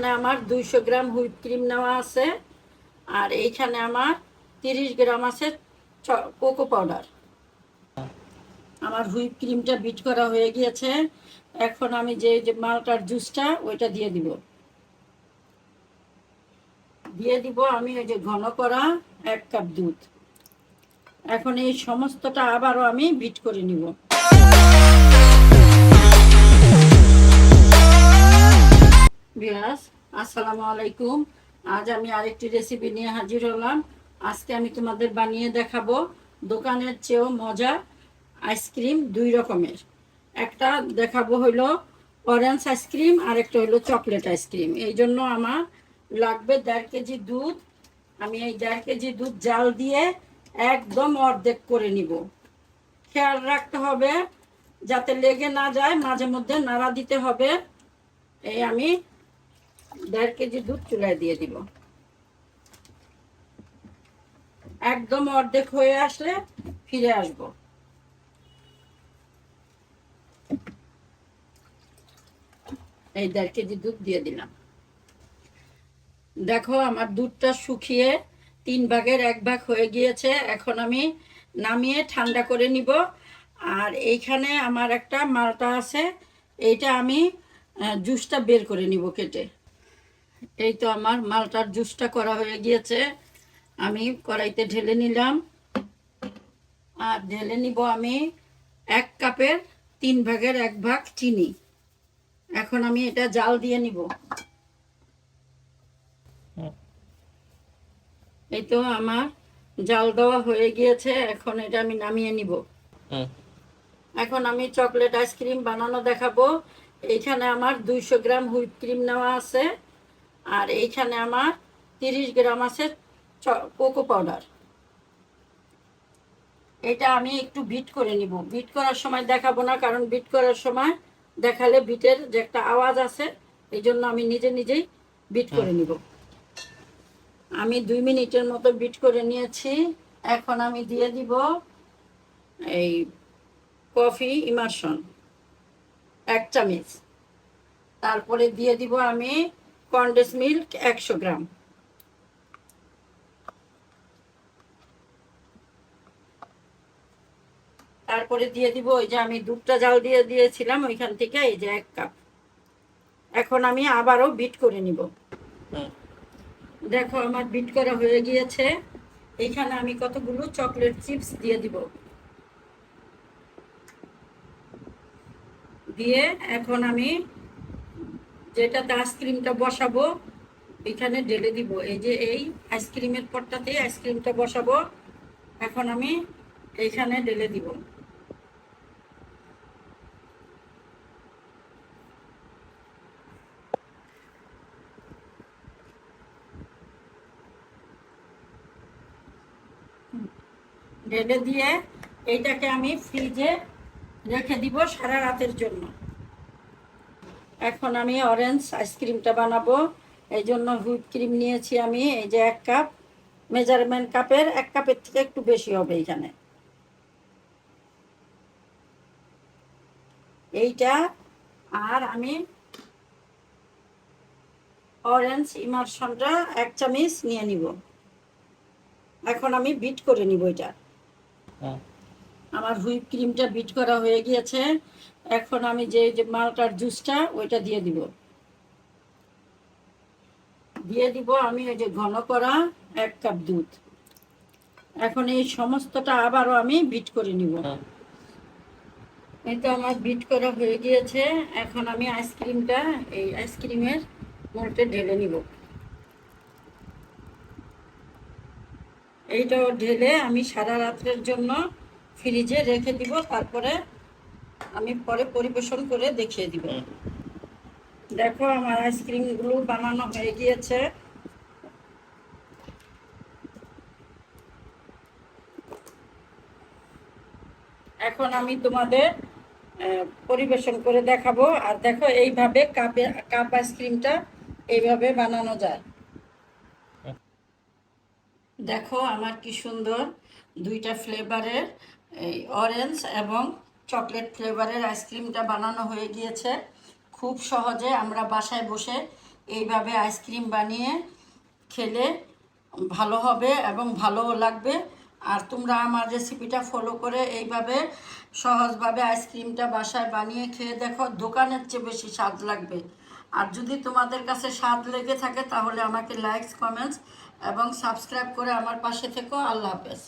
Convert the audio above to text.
এইখানে আমার দুইশো গ্রাম হুইপ ক্রিম নেওয়া আছে। আর এইখানে আমার তিরিশ গ্রাম আছে কোকো পাউডার। আমার হুইপ ক্রিমটা বিট করা হয়ে গিয়েছে। এখন আমি যে যে মালটার জুসটা, ওইটা দিয়ে দিব। দিয়ে দিব আমি ওই যে ঘন করা এক কাপ দুধ। এখন এই সমস্তটা আবারও আমি বিট করে নিব। বিয়াস আসসালামু আলাইকুম। আজ আমি আরেকটি রেসিপি নিয়ে হাজির হলাম। আজকে আমি তোমাদের বানিয়ে দেখাবো দোকানের চেয়েও মজা আইসক্রিম দুই রকমের। একটা দেখাবো হলো অরেঞ্জ আইসক্রিম আর একটা হলো চকলেট আইসক্রিম এই জন্য আমার লাগবে দেড় কেজি দুধ। আমি এই দেড় কেজি দুধ জাল দিয়ে একদম অর্ধেক করে নিব। খেয়াল রাখতে হবে, যাতে লেগে না যায়, মাঝে মধ্যে নাড়া দিতে হবে। এই আমি দেড় কেজি দুধ চুলায় দিয়ে দিব। একদম অর্ধেক হয়ে আসলে ফিরে আসব। এই দেড় কেজি দুধ দিয়ে দিলাম। দেখো আমার দুধটা শুকিয়ে তিন ভাগের এক ভাগ হয়ে গিয়েছে। এখন আমি নামিয়ে ঠান্ডা করে নিব। আর এইখানে আমার একটা মালটা আছে। এইটা আমি জুসটা বের করে নিব কেটে। এই তো আমার মালটার জুসটা করা হয়ে গিয়েছে। আমি কড়াইতে ঢেলে নিলাম। আর ঢেলে নিব আমি এক কাপের তিন ভাগের এক ভাগ চিনি। এখন আমি এটা জাল দিয়ে নিব। এই তো আমার জাল দেওয়া হয়ে গিয়েছে। এখন এটা আমি নামিয়ে নিব। এখন আমি চকলেট আইসক্রিম বানানো দেখাবো। এইখানে আমার দুইশো গ্রাম হুইপ ক্রিম নেওয়া আছে। আর এইখানে আমার তিরিশ গ্রাম আছে কোকো পাউডার। এটা আমি একটু বিট করে নিব। বিট করার সময় দেখাবো না কারণ বিট করার সময় দেখালে বিটের যে একটা আওয়াজ আছে এই জন্য আমি নিজে নিজেই বিট করে নিব। আমি দুই মিনিটের মতো বিট করে নিয়েছি। এখন আমি দিয়ে দিব এই কফি ইমার্শন এক চামচ। তারপরে দিয়ে দিব আমি কন্ডেন্স মিল্ক একশো গ্রাম। তারপরে দিয়ে দিব ওই যে আমি দুধটা জাল দিয়ে দিয়েছিলাম ওইখান থেকে, এই যে এক কাপ। এখন আমি আবারও বিট করে নিব। দেখো আমার বিট করা হয়ে গিয়েছে। এখানে আমি কতগুলো চকলেট চিপস দিয়ে দিব। দিয়ে এখন আমি যেটাতে আইসক্রিমটা বসাবো, এখানে ঢেলে দিব। এই যে এই আইসক্রিমের পটটাতে আইসক্রিমটা বসাবো, এখন আমি এইখানে ঢেলে দিব। ঢেলে দিয়ে এইটাকে আমি ফ্রিজে রেখে দিব সারা রাতের জন্য। এখন আমি অরেঞ্জ আইসক্রিমটা বানাবো। এই জন্য হুইপ ক্রিম নিয়েছি আমি, এই যে এক কাপ মেজারমেন্ট কাপের এক কাপের থেকে একটু বেশি হবে এখানে। এইটা, আর আমি অরেঞ্জ ইমার্শনটা এক চামচ নিয়ে নিব। এখন আমি বিট করে নিব এটা। আমার হুইপ ক্রিমটা বিট করা হয়ে গিয়েছে। এখন আমি যে যে মালটার জুসটা ওইটা দিয়ে দিব। দিয়ে দিব আমি ওই যে ঘন করা এক কাপ দুধ। এখন এই সমস্তটা আবারও আমি বিট করে নিব। এই তো আমার বিট করা হয়ে গিয়েছে। এখন আমি আইসক্রিমটা এই আইসক্রিমের মোলটে ঢেলে নিব। এইটাও ঢেলে আমি সারা রাত্রের জন্য ফ্রিজে রেখে দিব তারপরে আমি পরে পরিবেশন করে দেখিয়ে দিব। দেখো আমার আইসক্রিমগুলো বানানো হয়ে গিয়েছে। এখন আমি তোমাদের পরিবেশন করে দেখাবো। আর দেখো এইভাবে কাপে কাপ আইসক্রিমটা এইভাবে বানানো যায়। দেখো আমার কি সুন্দর। দুইটা ফ্লেভারের এই অরেঞ্জ এবং চকলেট ফ্লেভারের আইসক্রিমটা বানানো হয়ে গিয়েছে। খুব সহজে আমরা বাসায় বসে এইভাবে আইসক্রিম বানিয়ে খেলে ভালো হবে এবং ভালোও লাগবে। আর তোমরা আমার রেসিপিটা ফলো করে এইভাবে সহজভাবে আইসক্রিমটা বাসায় বানিয়ে খেয়ে দেখো, দোকানের চেয়ে বেশি স্বাদ লাগবে। আর যদি তোমাদের কাছে স্বাদ লেগে থাকে তাহলে আমাকে লাইকস কমেন্টস এবং সাবস্ক্রাইব করে আমার পাশে থেকো। আল্লাহ হাফেজ।